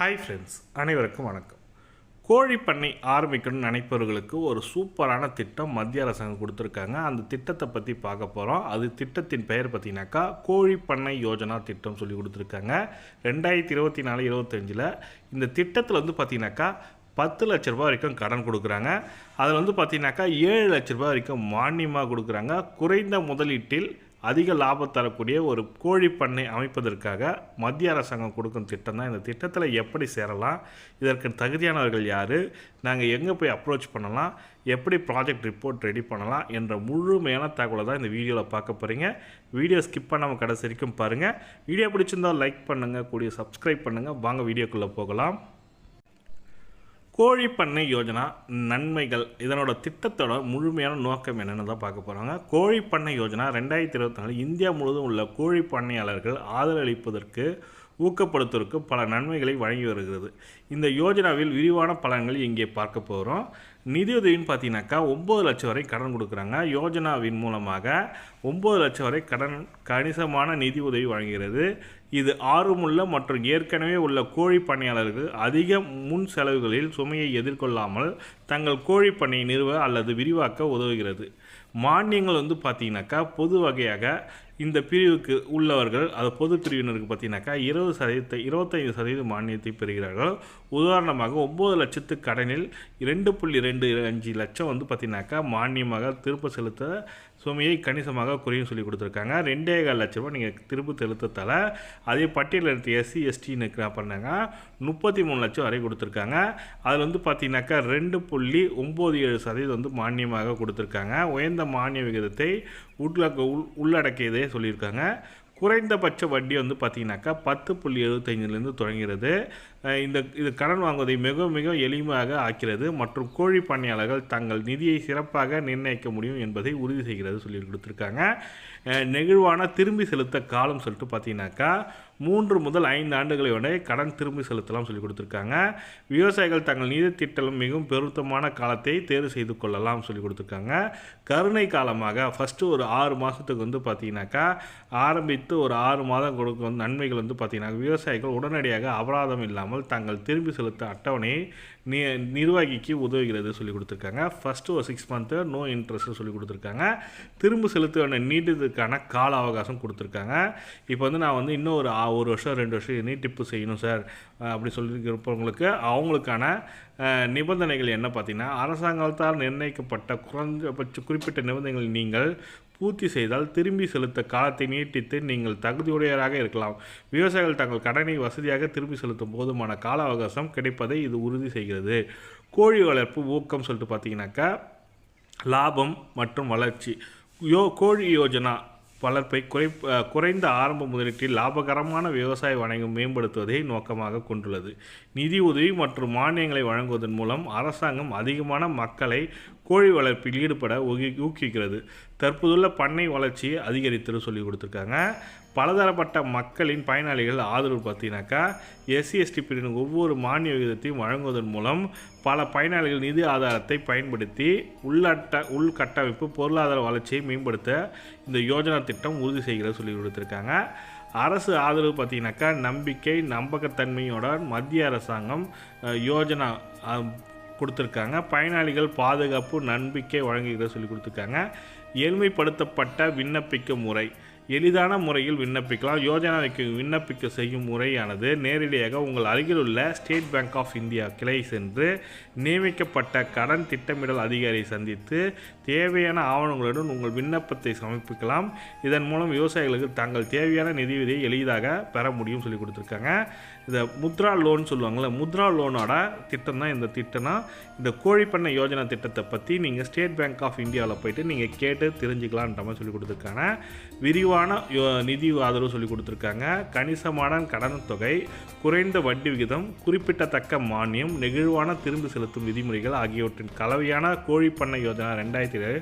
Hi friends அனைவருக்கும் வணக்கம். கோழி பண்ணை ஆரம்பிக்கணும்னு நினைப்பவர்களுக்கு ஒரு சூப்பரான திட்டம் மத்திய அரசாங்கம் கொடுத்துருக்காங்க. அந்த திட்டத்தை பற்றி பார்க்க போகிறோம் அது திட்டத்தின் பெயர் பார்த்திங்கனாக்கா கோழி பண்ணை யோஜனா திட்டம் சொல்லி கொடுத்துருக்காங்க. ரெண்டாயிரத்தி இருபத்தி நாலு இருபத்தஞ்சில் இந்த திட்டத்தில் வந்து பார்த்தீங்கன்னாக்கா பத்து லட்ச ரூபா வரைக்கும் கடன் கொடுக்குறாங்க. அதில் வந்து பார்த்தீங்கன்னாக்கா ஏழு லட்ச ரூபா வரைக்கும் மானியமாக கொடுக்குறாங்க. குறைந்த முதலீட்டில் அதிக லாபம் தரக்கூடிய ஒரு கோழி பண்ணை அமைப்பதற்காக மத்திய அரசாங்கம் கொடுக்கும் திட்டம் தான். இந்த திட்டத்தில் எப்படி சேரலாம்? இதற்கு தகுதியானவர்கள் யார்? நாங்கள் எங்கே போய் அப்ரோச் பண்ணலாம்? எப்படி ப்ராஜெக்ட் ரிப்போர்ட் ரெடி பண்ணலாம்? என்ற முழுமையான தகவலை தான் இந்த வீடியோவில் பார்க்க போகிறீங்க வீடியோ ஸ்கிப் பண்ணாமல் கடைசி வரைக்கும் பாருங்கள் வீடியோ பிடிச்சிருந்தால் லைக் பண்ணுங்கள் கூடிய சப்ஸ்கிரைப் பண்ணுங்கள் வாங்க வீடியோக்குள்ளே போகலாம். கோழி பண்ணை யோஜனா நன்மைகள் இதனோட திட்டத்தோட முழுமையான நோக்கம் என்னென்னு தான் பார்க்க போகிறாங்க கோழி பண்ணை யோஜனா ரெண்டாயிரத்தி இருபத்தி நாலு இந்தியா முழுவதும் உள்ள கோழி பண்ணையாளர்கள் ஆதரவளிப்பதற்கு ஊக்கப்படுத்துவதற்கு பல நன்மைகளை வழங்கி வருகிறது. இந்த யோஜனாவில் விரிவான பலன்கள் இங்கே பார்க்க போகிறோம் நிதியுதவின்னு பார்த்தீங்கன்னாக்கா ஒம்பது லட்சம் வரை கடன் கொடுக்குறாங்க. யோஜனாவின் மூலமாக ஒம்பது லட்சம் வரை கடன் கணிசமான நிதி உதவி வழங்குகிறது. இது ஆர்வமுள்ள மற்றும் ஏற்கனவே உள்ள கோழி பணியாளர்கள் அதிக முன் செலவுகளில் சுமையை எதிர்கொள்ளாமல் தங்கள் கோழி பண்ணையை நிறுவ அல்லது விரிவாக்க உதவுகிறது. மானியங்கள் வந்து பார்த்தீங்கன்னாக்கா பொது வகையாக இந்த பிரிவுக்கு உள்ளவர்கள் அது பொது பிரிவினருக்கு பார்த்தீங்கன்னாக்கா இருபது சதவீதத்தை இருபத்தைந்து சதவீத மானியத்தை பெறுகிறார்கள். உதாரணமாக ஒம்பது லட்சத்து கடனில் இரண்டு புள்ளி ரெண்டு அஞ்சு லட்சம் வந்து பார்த்தீங்கன்னாக்கா மானியமாக திருப்ப செலுத்த சுமையை கணிசமாக குறையும் சொல்லி கொடுத்துருக்காங்க. ரெண்டே கால் லட்ச ரூபா நீங்கள் திரும்ப செலுத்தத்தால் அதே பட்டியலில் எடுத்து எஸ்சி எஸ்டின்னு என்ன பண்ணாங்க. முப்பத்தி மூணு லட்சம் வரை கொடுத்துருக்காங்க. அதில் வந்து பார்த்தீங்கன்னாக்கா ரெண்டு புள்ளி ஒம்பது ஏழு சதவீதம் வந்து மானியமாக கொடுத்துருக்காங்க. உயர்ந்த மானிய விகிதத்தை உட்லக்க உள் உள்ளடக்கியதே சொல்லியிருக்காங்க. குறைந்தபட்ச வட்டி வந்து பார்த்தீங்கன்னாக்கா பத்து புள்ளி எழுபத்தைந்துலேருந்து தொடங்குகிறது. இந்த இது கடன் வாங்குவதை மிக மிக எளிமையாக ஆக்கிறது. மற்றும் கோழி பண்ணையாளர்கள் தங்கள் நிதியை சிறப்பாக நிர்ணயிக்க முடியும் என்பதை உறுதி செய்கிறது சொல்லி கொடுத்துருக்காங்க. நெகிழ்வான திரும்பி செலுத்த காலம் சொல்லிட்டு பார்த்தீங்கன்னாக்கா மூன்று முதல் ஐந்து ஆண்டுகளை வரை கடன் திரும்பி செலுத்தலாம் சொல்லி கொடுத்துருக்காங்க. விவசாயிகள் தங்கள் நிதி திட்டம் மிகவும் பெருத்தமான காலத்தை தேர்வு செய்து கொள்ளலாம் சொல்லி கொடுத்துருக்காங்க. கருணை காலமாக ஃபஸ்ட்டு ஒரு ஆறு மாதத்துக்கு வந்து பார்த்தீங்கன்னாக்கா ஆரம்பித்து ஒரு ஆறு மாதம் கொடுக்கும் நன்மைகள் வந்து பார்த்தீங்கன்னா விவசாயிகள் உடனடியாக அபராதம் இல்லாமல் தாங்கள் திரும்பி செலுத்த அட்டவணையை நி நிர்வாகிக்கு உதவுகிறது சொல்லி கொடுத்துருக்காங்க. ஃபஸ்ட்டு ஒரு சிக்ஸ் மந்த்து நோ இன்ட்ரெஸ்ட்டு சொல்லி கொடுத்துருக்காங்க. திரும்ப செலுத்த வேண்டிய நீட்டதுக்கான கால அவகாசம் கொடுத்துருக்காங்க. இப்போ வந்து நான் வந்து இன்னும் ஒரு ஆ- ஒரு வருஷம் ரெண்டு வருஷம் நீட்டிப்பு செய்யணும் சார் அப்படி சொல்லியிருப்பவங்களுக்கு அவங்களுக்கான நிபந்தனைகள் என்ன பார்த்தீங்கன்னா அரசாங்கத்தால் நிர்ணயிக்கப்பட்ட குறைஞ்சபட்ச குறிப்பிட்ட நிபந்தனைகள் நீங்கள் பூர்த்தி செய்தால் திரும்பி செலுத்த காலத்தை நீட்டித்து நீங்கள் தகுதியுடையவராக இருக்கலாம். விவசாயிகள் தங்கள் கடனை வசதியாக திரும்பி செலுத்தும் போதுமான கால அவகாசம் கிடைப்பதை இது உறுதி செய்கிறது. கோழி வளர்ப்பு ஊக்கம் சொல்லிட்டு பார்த்தீங்கன்னாக்கா லாபம் மற்றும் வளர்ச்சி. யோ கோழி யோஜனா வளர்ப்பை குறை குறைந்த ஆரம்ப முதலீட்டில் லாபகரமான விவசாய வணிகம் மேம்படுத்துவதை நோக்கமாக கொண்டுள்ளது. நிதி உதவி மற்றும் மானியங்களை வழங்குவதன் மூலம் அரசாங்கம் அதிகமான மக்களை கோழி வளர்ப்பில் ஈடுபட ஊக்குவிக்கிறது. தற்போதுள்ள பண்ணை வளர்ச்சியை அதிகரித்து சொல்லி கொடுத்துருக்காங்க. பலதரப்பட்ட மக்களின் பயனாளிகள் ஆதரவு பார்த்தீங்கன்னாக்கா எஸ்சி எஸ்டி பிரிவின் ஒவ்வொரு மானிய விகிதத்தையும் வழங்குவதன் மூலம் பல பயனாளிகள் நிதி ஆதாரத்தை பயன்படுத்தி உள்ளட்ட உள்கட்டமைப்பு பொருளாதார வளர்ச்சியை மேம்படுத்த இந்த யோஜனா திட்டம் உறுதி செய்கிறத சொல்லி கொடுத்துருக்காங்க. அரசு ஆதரவு பார்த்தீங்கன்னாக்கா நம்பிக்கை நம்பகத்தன்மையோட மத்திய அரசாங்கம் யோஜனா கொடுத்துருக்காங்க. பயனாளிகள் பாதுகாப்பு நம்பிக்கை வழங்குகிறது சொல்லி கொடுத்துருக்காங்க. எளிமைப்படுத்தப்பட்ட விண்ணப்பிக்க முறை. எளிதான முறையில் விண்ணப்பிக்கலாம். யோஜனாவுக்கு விண்ணப்பிக்க செய்யும் முறையானது நேரடியாக உங்கள் அருகிலுள்ள ஸ்டேட் பேங்க் ஆஃப் இந்தியா கிளை சென்று நியமிக்கப்பட்ட கடன் திட்டமிடல் அதிகாரியை சந்தித்து தேவையான ஆவணங்களுடன் உங்கள் விண்ணப்பத்தை சமர்ப்பிக்கலாம். இதன் மூலம் விவசாயிகளுக்கு தாங்கள் தேவையான நிதியுதவியை எளிதாக பெற முடியும் சொல்லி கொடுத்துருக்காங்க. இந்த முத்ரா லோன் சொல்லுவாங்கள்ல முத்ரா லோனோட திட்டம் தான் இந்த திட்டம்னா இந்த கோழிப்பண்ணை யோஜனா திட்டத்தை பற்றி நீங்கள் ஸ்டேட் பேங்க் ஆஃப் இந்தியாவில் போயிட்டு நீங்கள் கேட்டு தெரிஞ்சுக்கலான்ற மாதிரி சொல்லி கொடுத்துருக்காங்க. விரிவான யோ நிதி ஆதரவு சொல்லி கொடுத்துருக்காங்க. கணிசமான கடன் தொகை குறைந்த வட்டி விகிதம் குறிப்பிடத்தக்க மானியம் நெகிழ்வான திரும்பி செலுத்தும் விதிமுறைகள் ஆகியவற்றின் கலவையான கோழிப்பண்ணை யோஜனா ரெண்டாயிரத்தி ஏழு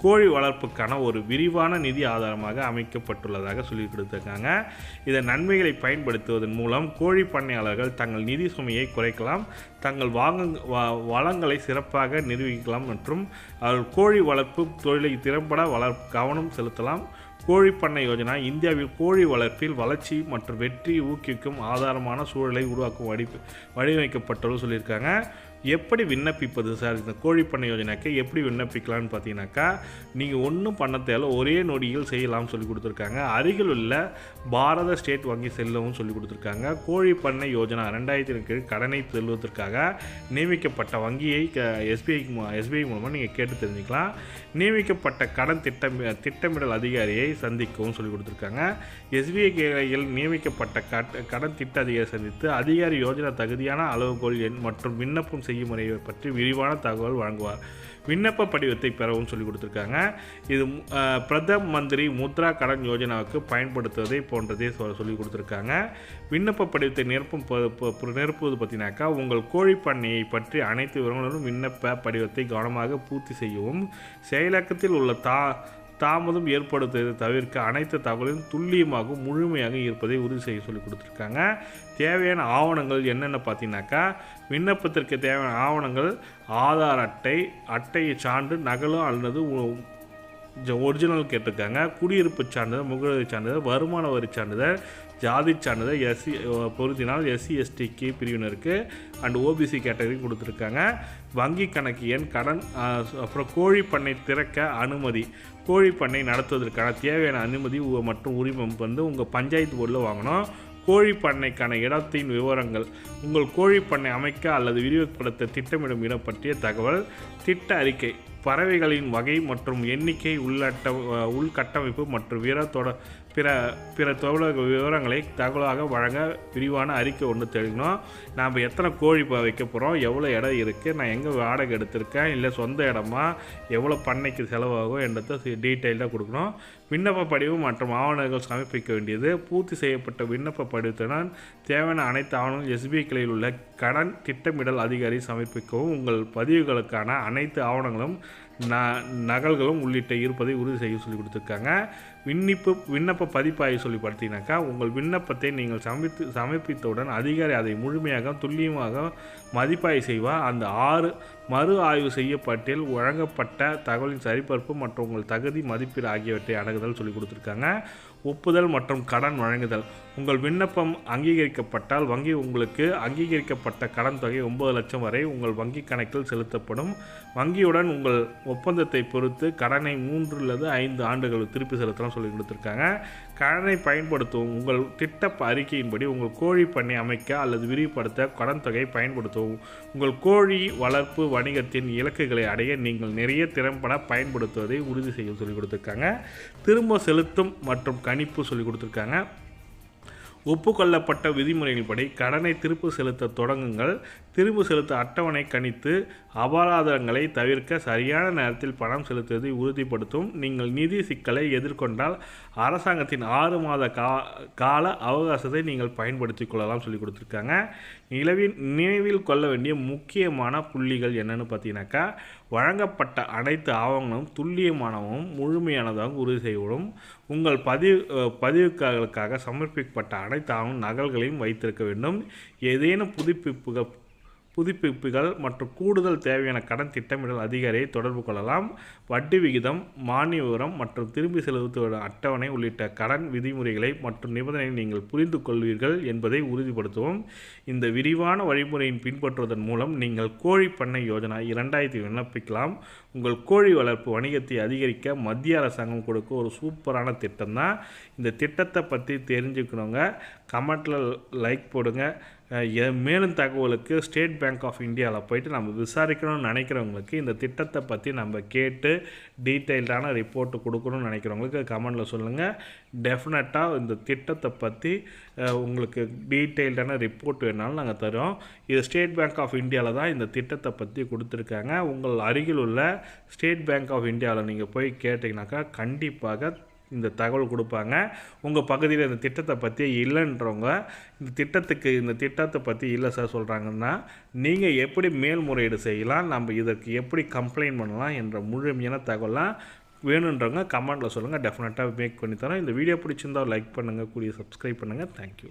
கோழி வளர்ப்புக்கான ஒரு விரிவான நிதி ஆதாரமாக அமைக்கப்பட்டுள்ளதாக சொல்லி கொடுத்துருக்காங்க. இதன் நன்மைகளை பயன்படுத்துவதன் மூலம் கோழி பண்ணையாளர்கள் தங்கள் நிதி சுமையை குறைக்கலாம் தங்கள் வாங்க வ- வளங்களை சிறப்பாக நிர்வகிக்கலாம் மற்றும் அவர்கள் கோழி வளர்ப்பு தொழிலை திறம்பட வளர் கவனம் செலுத்தலாம். கோழி பண்ணை யோஜனா இந்தியாவில் கோழி வளர்ப்பில் வளர்ச்சி மற்றும் வெற்றி ஊக்குவிக்கும் ஆதாரமான சூழலை உருவாக்கும் வடி வடிவமைக்கப்பட்டுள்ளது சொல்லியிருக்காங்க. எப்படி விண்ணப்பிப்பது சார்? இந்த கோழிப்பண்ணை யோஜனாக்கு எப்படி விண்ணப்பிக்கலாம்னு பார்த்தீங்கன்னாக்கா நீங்கள் ஒன்றும் பண்ண தேவை ஒரே நொடியில் செய்யலாம்னு சொல்லி கொடுத்துருக்காங்க. அருகில் உள்ள பாரத ஸ்டேட் வங்கி செல்லவும் சொல்லி கொடுத்துருக்காங்க. கோழிப்பண்ணை யோஜனா ரெண்டாயிரத்தி கீழ் கடனை செல்வதற்காக நியமிக்கப்பட்ட வங்கியை க எஸ்பிஐ எஸ்பிஐ மூலமாக நீங்கள் கேட்டு தெரிஞ்சுக்கலாம். நியமிக்கப்பட்ட கடன் திட்டம் திட்டமிடல் அதிகாரியை சந்திக்கவும் சொல்லி கொடுத்துருக்காங்க. எஸ்பிஐ கிளையில் நியமிக்கப்பட்ட கட் கடன் திட்ட அதிகாரி சந்தித்து அதிகாரி யோஜனா தகுதியான அளவுகோல் எண் மற்றும் விண்ணப்பம் செய்யும் முறையை பற்றி விரிவான தகவல் வழங்குவார். விண்ணப்ப படிவத்தை பெறவும் சொல்லி கொடுத்துருக்காங்க. இது பிரதம் மந்திரி முத்ரா கடன் யோஜனாவுக்கு பயன்படுத்துவதை போன்றதே சொ- சொல்லி கொடுத்துருக்காங்க. விண்ணப்ப படிவத்தை நிரப்பும் ப- நிரப்புவது பார்த்தீங்கன்னாக்கா உங்கள் கோழி பண்ணையை பற்றி அனைத்து விவரங்களும் விண்ணப்ப படிவத்தை கவனமாக பூர்த்தி செய்யவும் செயலாக்கத்தில் உள்ள தா தாமதம் ஏற்படுத்துவதை தவிர்க்க அனைத்து தகவலும் துல்லியமாகவும் முழுமையாக இருப்பதை உறுதி செய்ய சொல்லி கொடுத்துருக்காங்க. தேவையான ஆவணங்கள் என்னென்ன பார்த்தீங்கன்னாக்கா விண்ணப்பத்திற்கு தேவையான ஆவணங்கள் ஆதார் அட்டை அட்டையை சான்று நகலும் அல்லது ஒரிஜினல் கேட்டிருக்காங்க. குடியிருப்பு சான்றிதழ் முகவரி சான்றிதழ் வருமான வரி சான்றிதழ் ஜாதி சான்றிதழ் எஸ்சி பொருத்தினால் எஸ்சி எஸ்டிக்கு பிரிவினருக்கு அண்ட் ஓபிசி கேட்டகரி கொடுத்துருக்காங்க. வங்கி கணக்கு எண் கடன் அப்புறம் கோழி பண்ணை திறக்க அனுமதி. கோழி பண்ணை நடத்துவதற்கான தேவையான அனுமதி மற்றும் உரிமம் வந்து உங்கள் பஞ்சாயத்து போர்டில் வாங்கணும். கோழி பண்ணைக்கான இடத்தின் விவரங்கள். உங்கள் கோழி பண்ணை அமைக்க அல்லது விரிவுபடுத்த திட்டமிடும் இடம் பற்றிய தகவல். திட்ட அறிக்கை பறவைகளின் வகை மற்றும் எண்ணிக்கை உள்ளட்ட உள்கட்டமைப்பு மற்றும் வீர தொட பிற பிற தொழில் விவரங்களை தகவலாக வழங்க விரிவான அறிக்கை ஒன்று தெரிவிக்கணும் நாம் எத்தனை கோழி இப்போ வைக்க போகிறோம் எவ்வளோ இடம் இருக்குது நான் எங்கே வாடகை எடுத்திருக்கேன்? இல்லை சொந்த இடமா? எவ்வளோ பண்ணைக்கு செலவாகும்? என்றதை டீட்டெயிலாக கொடுக்கணும். விண்ணப்ப படிவம் மற்றும் ஆவணங்கள் சமர்ப்பிக்க வேண்டியது. பூர்த்தி செய்யப்பட்ட விண்ணப்ப படிவத்துடன் தேவையான அனைத்து ஆவணங்களும் எஸ்பிஐ கிளையில் உள்ள கடன் திட்டமிடல் அதிகாரி சமர்ப்பிக்கவும். உங்கள் பதிவுகளுக்கான அனைத்து ஆவணங்களும் ந நகல்களும் உள்ளிட்ட இருப்பதை உறுதி செய்ய சொல்லி கொடுத்துருக்காங்க. விண்ணப்பு விண்ணப்ப பதிப்பாய் சொல்லி பார்த்தீங்கன்னாக்கா உங்கள் விண்ணப்பத்தை நீங்கள் சமைத்து சமர்ப்பித்தவுடன் அதிகாரி அதை முழுமையாக துல்லியமாக மதிப்பாய்வு செய்வார் அந்த ஆறு மறு ஆய்வு செய்யப்பட்டில் வழங்கப்பட்ட தகவலின் சரிபார்ப்பு மற்றும் உங்கள் தகுதி மதிப்பீடு ஆகியவற்றை அணுகுதல் சொல்லி கொடுத்துருக்காங்க. ஒப்புதல் மற்றும் கடன் வழங்குதல். உங்கள் விண்ணப்பம் அங்கீகரிக்கப்பட்டால் வங்கி உங்களுக்கு அங்கீகரிக்கப்பட்ட கடன் தொகை ஒன்பது லட்சம் வரை உங்கள் வங்கி கணக்கில் செலுத்தப்படும். வங்கியுடன் உங்கள் ஒப்பந்தத்தை பொறுத்து கடனை மூன்று அல்லது ஐந்து ஆண்டுகள் திருப்பி செலுத்தலாம் சொல்லி கொடுத்துருக்காங்க. கடனை பயன்படுத்தவும் உங்கள் திட்ட அறிக்கையின்படி உங்கள் கோழி பண்ணை அமைக்க அல்லது விரிவுபடுத்த கடன் தொகை பயன்படுத்தவும். உங்கள் கோழி வளர்ப்பு வணிகத்தின் இலக்குகளை அடைய நீங்கள் நிறைய திறம்பட பயன்படுத்துவதை உறுதி செய்ய சொல்லிக் கொடுத்துருக்காங்க. திரும்ப செலுத்தும் மற்றும் கணிப்பு சொல்லிக் கொடுத்துருக்காங்க. ஒப்புக்கொள்ளப்பட்ட விதிமுறைகள்படி கடனை திருப்பு செலுத்த தொடங்குங்கள். திரும்ப செலுத்த அட்டவணை கணித்து அபராதங்களை தவிர்க்க சரியான நேரத்தில் பணம் செலுத்துவதை உறுதிப்படுத்தும். நீங்கள் நிதி சிக்கலை எதிர்கொண்டால் அரசாங்கத்தின் ஆறு மாத கா கால அவகாசத்தை நீங்கள் பயன்படுத்திக் கொள்ளலாம் சொல்லி கொடுத்துருக்காங்க. நிலவில் நினைவில் கொள்ள வேண்டிய முக்கியமான புள்ளிகள் என்னன்னு பார்த்தீங்கன்னாக்கா வழங்கப்பட்ட அனைத்து ஆவணங்களும் துல்லியமானவும் முழுமையானதாகவும் உறுதி செய்யப்படும் உங்கள் பதிவு அஹ், பதிவுகளுக்காக சமர்ப்பிக்கப்பட்ட அனைத்து ஆவண நகல்களையும் வைத்திருக்க வேண்டும். ஏதேனும் புதுப்பிப்புகள் புதுப்பிப்புகள் மற்றும் கூடுதல் தேவையான கடன் திட்டமிடல் அதிகாரியை தொடர்பு கொள்ளலாம். வட்டி விகிதம் மானிய விவரம் மற்றும் திரும்பி செலுத்துவதன் அட்டவணை உள்ளிட்ட கடன் விதிமுறைகளை மற்றும் நிபந்தனைகளை நீங்கள் புரிந்து கொள்வீர்கள் என்பதை உறுதிப்படுத்தவும். இந்த விரிவான வழிமுறையின் பின்பற்றுவதன் மூலம் நீங்கள் கோழி பண்ணை யோஜனா இரண்டாயிரத்தி விண்ணப்பிக்கலாம். உங்கள் கோழி வளர்ப்பு வணிகத்தை அதிகரிக்க மத்திய அரசாங்கம் கொடுக்க ஒரு சூப்பரான திட்டம் தான் இந்த திட்டத்தை பற்றி தெரிஞ்சுக்கணுங்க. கமெண்ட்டில் லைக் போடுங்க. மேலும் தகவலுக்கு ஸ்டேட் பேங்க் ஆஃப் இந்தியாவில் போயிட்டு நம்ம விசாரிக்கணும்னு நினைக்கிறவங்களுக்கு இந்த திட்டத்தை பற்றி நம்ம கேட்டு டீட்டெயில்டான ரிப்போர்ட் கொடுக்கணும்னு நினைக்கிறவங்களுக்கு கமெண்டில் சொல்லுங்கள் டெஃபினட்டாக இந்த திட்டத்தை பற்றி உங்களுக்கு டீட்டெயில்டான ரிப்போர்ட் வேணாலும் நாங்கள் தரோம். இது ஸ்டேட் பேங்க் ஆஃப் இந்தியாவில் தான் இந்த திட்டத்தை பற்றி கொடுத்துருக்காங்க. உங்கள் அருகில் உள்ள ஸ்டேட் பேங்க் ஆஃப் இந்தியாவில் நீங்கள் போய் கேட்டிங்கனாக்கா கண்டிப்பாக இந்த தகவல் கொடுப்பாங்க. உங்கள் பகுதியில் இந்த திட்டத்தை பற்றி இல்லைன்றவங்க இந்த திட்டத்துக்கு இந்த திட்டத்தை பற்றி இல்லை சார் சொல்கிறாங்கன்னா நீங்கள் எப்படி மேல்முறையீடு செய்யலாம் நம்ம இதற்கு எப்படி கம்ப்ளைண்ட் பண்ணலாம் என்ற முழுமையான தகவலாம் வேணுன்றவங்க கமெண்ட்டில் சொல்லுங்கள் டெஃபினட்டாக மேக் பண்ணி தரோம் இந்த வீடியோ பிடிச்சிருந்தா லைக் பண்ணுங்கள் கூடிய சப்ஸ்கிரைப் பண்ணுங்கள் தேங்க்யூ